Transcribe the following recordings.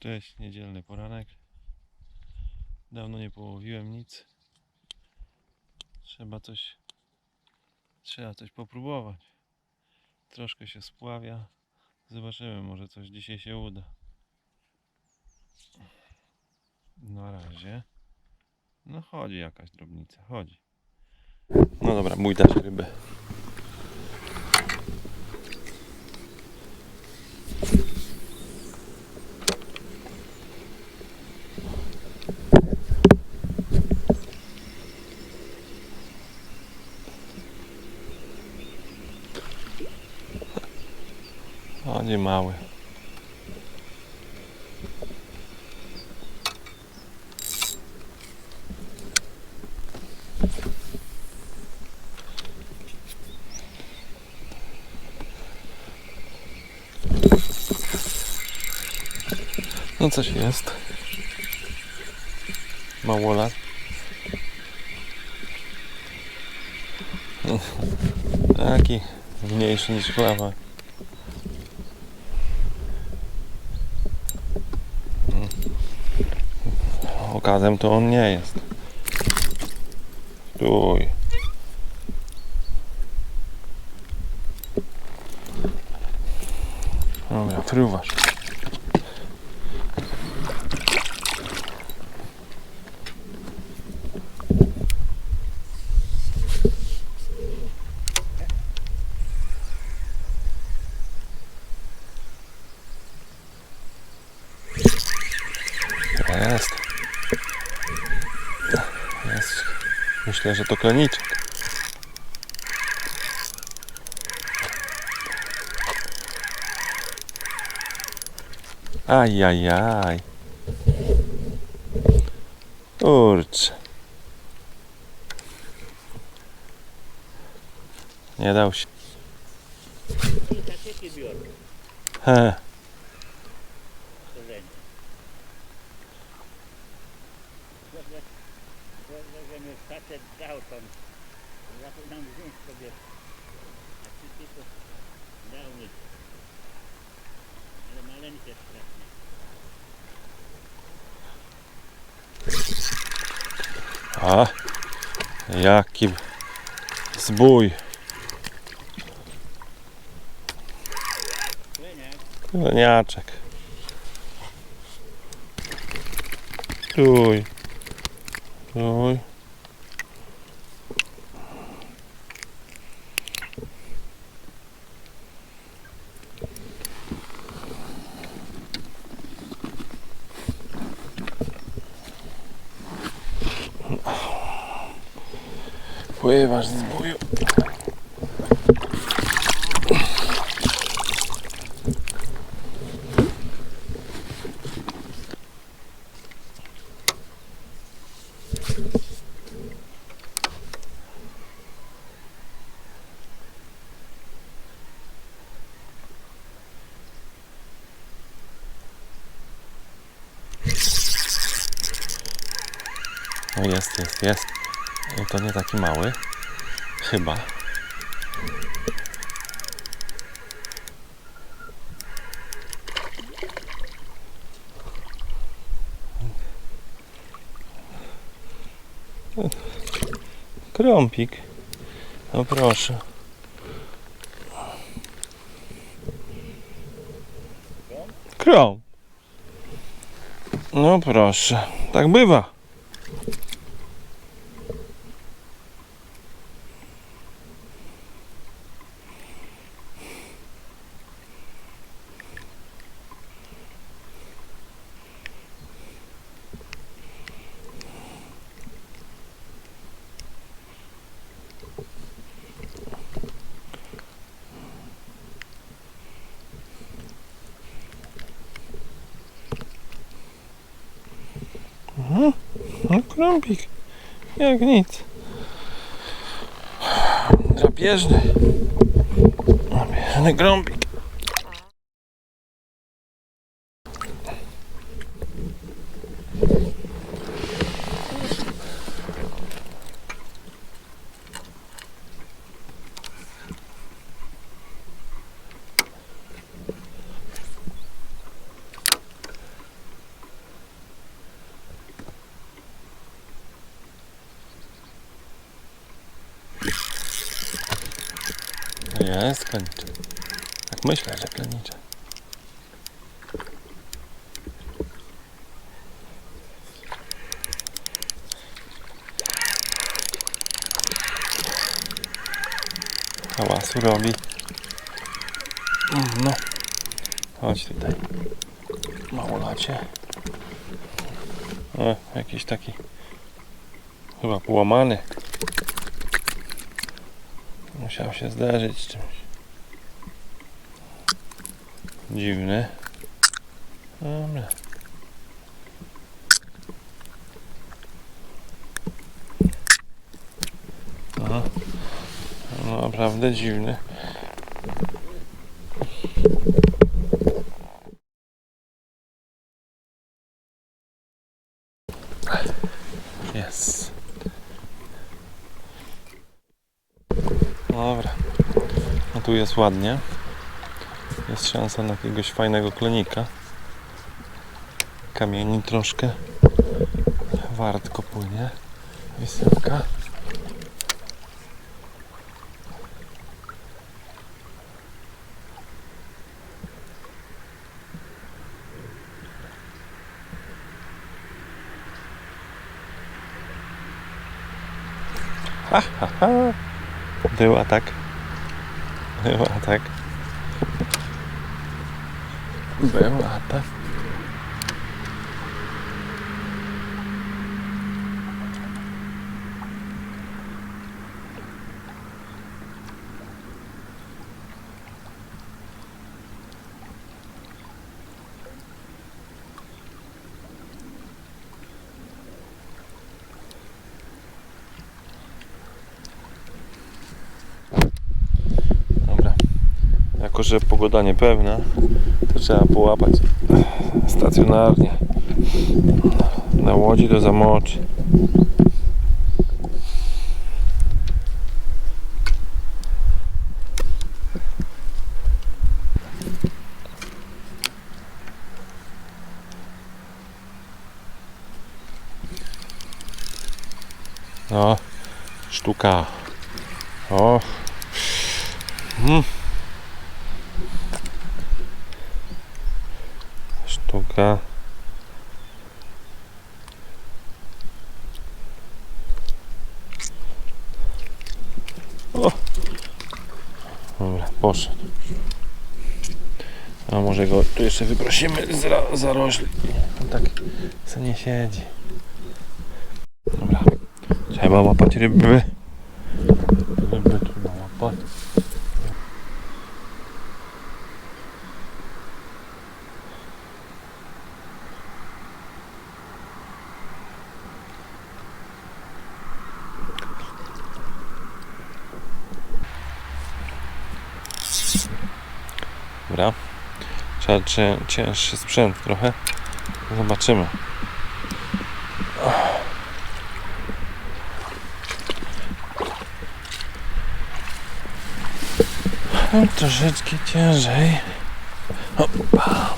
Cześć, niedzielny poranek. Dawno nie połowiłem nic. Trzeba coś trzeba coś popróbować. Troszkę się spławia. Zobaczymy, może coś dzisiaj się uda. Na razie. No chodzi jakaś drobnica, chodzi. No dobra, mój dać rybę. Chodzi mały. No coś jest. Małolat. Taki mniejszy niż klawa. Okazem to on nie jest. Stój. Dobra, fruwasz. Jest. Jest. Myślę, że to kloniczek. Ajajaj. Kurczę. Nie dał się. He. Dobrze, że mi facet dał tam. Zapomniałem wziąć sobie. A ty tylko dał mi. Ale maleńkie strasznie. A. Jaki zbój. Kleniak, Kloniaczek. Stój. Pływasz z boju. No jest, jest, jest. I to nie taki mały. Chyba. Krąpik. No proszę. Krąg. No proszę. Tak bywa. Krąpik. Jak nic. Drapieżny. Drapieżny grąbik. Jest. Tak myślę, że klenicze. Hałasu robi. No. Chodź tutaj. Małolacie. O, jakiś taki chyba połamany. Musiał się zdarzyć z czymś. Dziwny. Dobra. Aha. No, naprawdę dziwny. Jest. Dobra. No tu jest ładnie. Jest szansa na jakiegoś fajnego klonika. Kamieni troszkę. Wartko płynie. Wysypka. Ha, ha, ha. Była tak. Była tak. Była tak. Dobra. Jako, że pogoda niepewna, to trzeba połapać stacjonarnie. Na łodzi to zamoczy. No, sztuka. O. Mm. Sztuka. O. Dobra, poszedł. A może go tu jeszcze wyprosimy z ra- zarośli. On tak se nie siedzi. Dobra. Trzeba łapać. Ryby trzeba łapać. Dobra. Trzeba cię, cięższy sprzęt trochę. Zobaczymy. No, troszeczkę ciężej. Opa.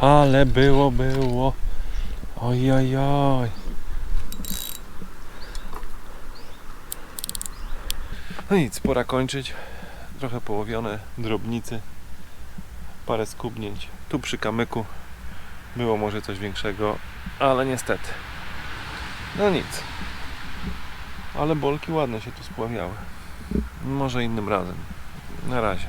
Ale było, było. Oj, oj, oj. No nic, pora kończyć. trochę połowione, drobnicy, parę skubnięć. Tu przy kamyku było może coś większego, ale niestety. No nic. Ale bolki ładne się tu spławiały. Może innym razem. Na razie.